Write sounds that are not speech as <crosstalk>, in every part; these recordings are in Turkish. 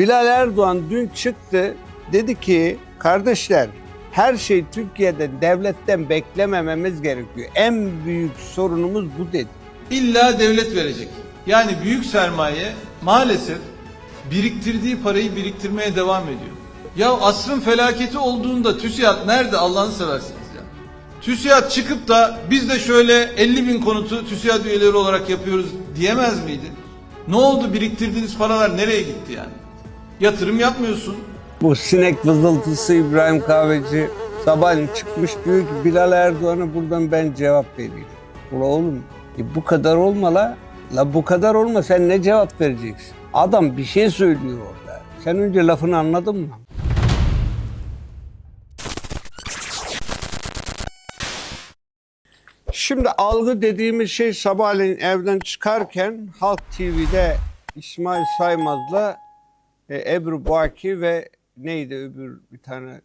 Bilal Erdoğan dün çıktı dedi ki kardeşler her şey Türkiye'de devletten beklemememiz gerekiyor. En büyük sorunumuz bu dedi. İlla devlet verecek. Yani büyük sermaye maalesef biriktirdiği parayı biriktirmeye devam ediyor. Ya asrın felaketi olduğunda TÜSİAD nerede Allah'ını seversiniz ya. TÜSİAD çıkıp da biz de şöyle 50 bin konutu TÜSİAD üyeleri olarak yapıyoruz diyemez miydi? Ne oldu biriktirdiğiniz paralar nereye gitti yani? Yatırım yapmıyorsun. Bu sinek vızıltısı İbrahim Kahveci sabahleyin çıkmış diyor ki Bilal Erdoğan'a buradan ben cevap vereyim. Ula oğlum e bu kadar olma la. La bu kadar olma sen ne cevap vereceksin? Adam bir şey söylüyor orada. Sen önce lafını anladın mı? Şimdi algı dediğimiz şey sabahleyin evden çıkarken Halk TV'de İsmail Saymaz'la e, Ebru Baki ve neydi öbür bir tane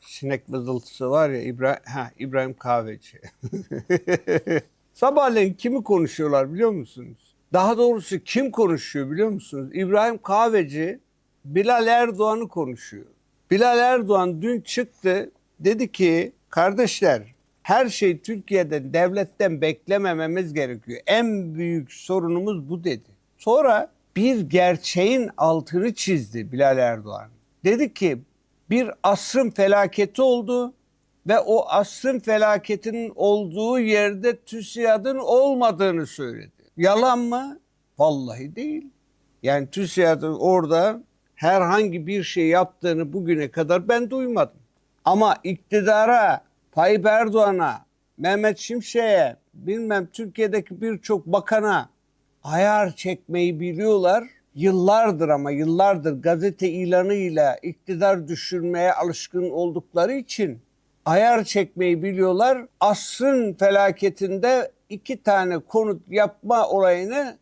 sinek vızıltısı var ya İbrahim, ha, İbrahim Kahveci. <laughs> Sabahleyin kimi konuşuyorlar biliyor musunuz? Daha doğrusu kim konuşuyor biliyor musunuz? İbrahim Kahveci Bilal Erdoğan'ı konuşuyor. Bilal Erdoğan dün çıktı dedi ki kardeşler her şey Türkiye'de devletten beklemememiz gerekiyor. En büyük sorunumuz bu dedi. Sonra bir gerçeğin altını çizdi Bilal Erdoğan. Dedi ki bir asrın felaketi oldu ve o asrın felaketinin olduğu yerde TÜSİAD'ın olmadığını söyledi. Yalan mı? Vallahi değil. Yani TÜSİAD'ın orada herhangi bir şey yaptığını bugüne kadar ben duymadım. Ama iktidara, Tayyip Erdoğan'a, Mehmet Şimşek'e, bilmem Türkiye'deki birçok bakana ayar çekmeyi biliyorlar. Yıllardır ama yıllardır gazete ilanıyla iktidar düşürmeye alışkın oldukları için ayar çekmeyi biliyorlar. Asrın felaketinde iki tane konut yapma olayını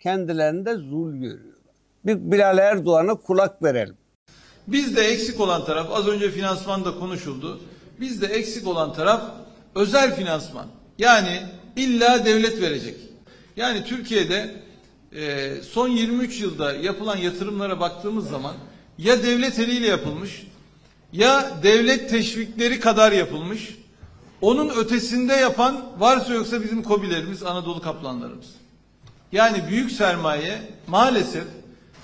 kendilerinde zul görüyorlar. Bir Bilal Erdoğan'a kulak verelim. Bizde eksik olan taraf az önce finansman da konuşuldu. Bizde eksik olan taraf özel finansman. Yani illa devlet verecek. Yani Türkiye'de e, son 23 yılda yapılan yatırımlara baktığımız zaman ya devlet eliyle yapılmış ya devlet teşvikleri kadar yapılmış. Onun ötesinde yapan varsa yoksa bizim kobilerimiz, Anadolu kaplanlarımız. Yani büyük sermaye maalesef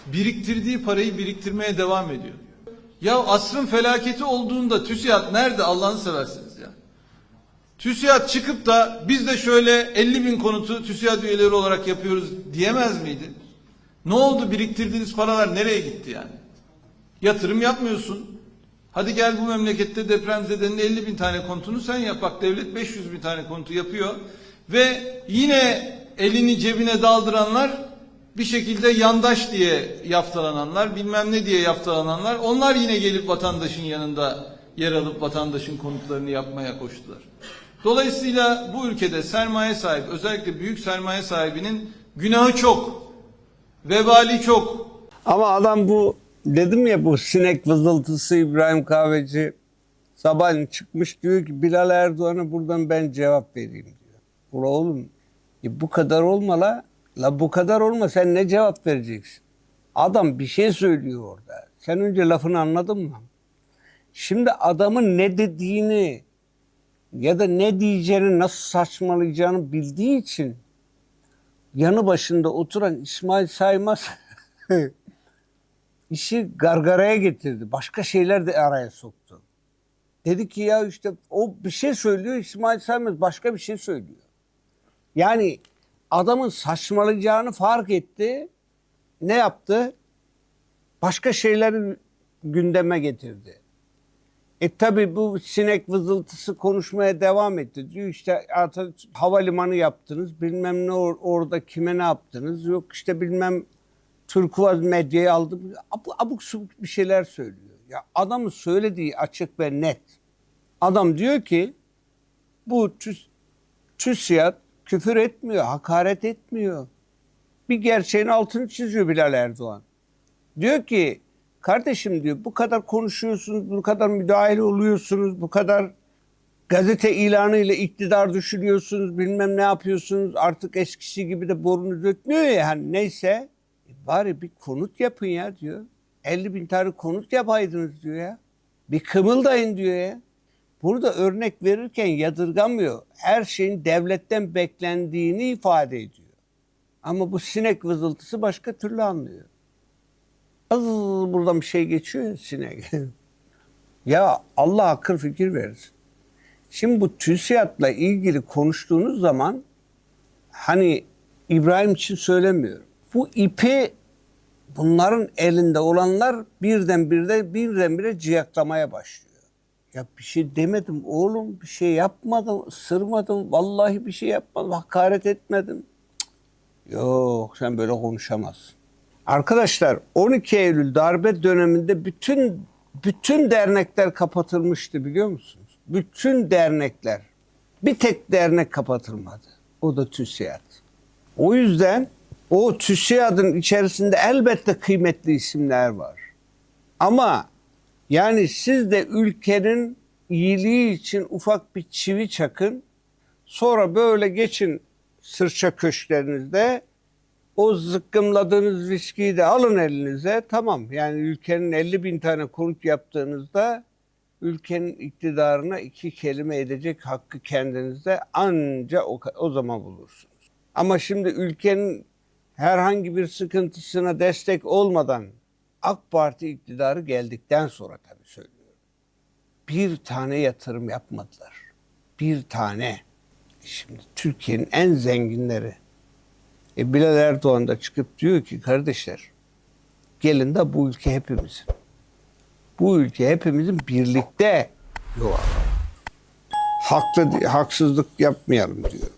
biriktirdiği parayı biriktirmeye devam ediyor. Ya asrın felaketi olduğunda TÜSİAD nerede Allah'ını seversiniz. TÜSİAD çıkıp da biz de şöyle 50 bin konutu TÜSİAD üyeleri olarak yapıyoruz diyemez miydi? Ne oldu biriktirdiğiniz paralar nereye gitti yani? Yatırım yapmıyorsun. Hadi gel bu memlekette depremzedenin 50 bin tane kontunu sen yap. Bak devlet 500 bin tane kontu yapıyor. Ve yine elini cebine daldıranlar bir şekilde yandaş diye yaftalananlar, bilmem ne diye yaftalananlar, onlar yine gelip vatandaşın yanında yer alıp vatandaşın konutlarını yapmaya koştular. Dolayısıyla bu ülkede sermaye sahibi, özellikle büyük sermaye sahibinin günahı çok, vebali çok. Ama adam bu dedim ya bu sinek vızıltısı İbrahim Kahveci sabahleyin çıkmış diyor ki Bilal Erdoğan'a buradan ben cevap vereyim diyor. Ula oğlum e bu kadar olma la. La bu kadar olma sen ne cevap vereceksin? Adam bir şey söylüyor orada. Sen önce lafını anladın mı? Şimdi adamın ne dediğini ya da ne diyeceğini nasıl saçmalayacağını bildiği için yanı başında oturan İsmail Saymaz <laughs> işi gargaraya getirdi. Başka şeyler de araya soktu. Dedi ki ya işte o bir şey söylüyor İsmail Saymaz başka bir şey söylüyor. Yani adamın saçmalayacağını fark etti. Ne yaptı? Başka şeyleri gündeme getirdi. E tabi bu sinek vızıltısı konuşmaya devam etti. Diyor işte Ata- havalimanı yaptınız bilmem ne or- orada kime ne yaptınız yok işte bilmem Turkuaz medyayı aldım. Abuk, abuk subuk bir şeyler söylüyor. Ya adamın söylediği açık ve net. Adam diyor ki bu TÜS, TÜSİAD küfür etmiyor, hakaret etmiyor. Bir gerçeğin altını çiziyor Bilal Erdoğan. Diyor ki kardeşim diyor bu kadar konuşuyorsunuz, bu kadar müdahil oluyorsunuz, bu kadar gazete ilanı ile iktidar düşürüyorsunuz, bilmem ne yapıyorsunuz. Artık eskisi gibi de borunuz ötmüyor ya hani neyse. E bari bir konut yapın ya diyor. 50 bin tane konut yapaydınız diyor ya. Bir kımıldayın diyor ya. Burada örnek verirken yadırgamıyor. Her şeyin devletten beklendiğini ifade ediyor. Ama bu sinek vızıltısı başka türlü anlıyor. Az buradan bir şey geçiyor sinek. <laughs> ya Allah akıl fikir verir. Şimdi bu TÜSİAD'la ilgili konuştuğunuz zaman hani İbrahim için söylemiyorum. Bu ipi bunların elinde olanlar birdenbire birdenbire ciyaklamaya başlıyor. Ya bir şey demedim oğlum, bir şey yapmadım, ısırmadım, vallahi bir şey yapmadım, hakaret etmedim. Cık. Yok sen böyle konuşamazsın. Arkadaşlar 12 Eylül darbe döneminde bütün bütün dernekler kapatılmıştı biliyor musunuz? Bütün dernekler. Bir tek dernek kapatılmadı. O da TÜSİAD. O yüzden o TÜSİAD'ın içerisinde elbette kıymetli isimler var. Ama yani siz de ülkenin iyiliği için ufak bir çivi çakın. Sonra böyle geçin sırça köşklerinizde o zıkkımladığınız viskiyi de alın elinize. Tamam yani ülkenin 50 bin tane konut yaptığınızda ülkenin iktidarına iki kelime edecek hakkı kendinizde anca o, o zaman bulursunuz. Ama şimdi ülkenin herhangi bir sıkıntısına destek olmadan AK Parti iktidarı geldikten sonra tabii söylüyorum. Bir tane yatırım yapmadılar. Bir tane. Şimdi Türkiye'nin en zenginleri. E Bilal Erdoğan da çıkıp diyor ki kardeşler gelin de bu ülke hepimizin. Bu ülke hepimizin birlikte yok. Haklı, haksızlık yapmayalım diyor.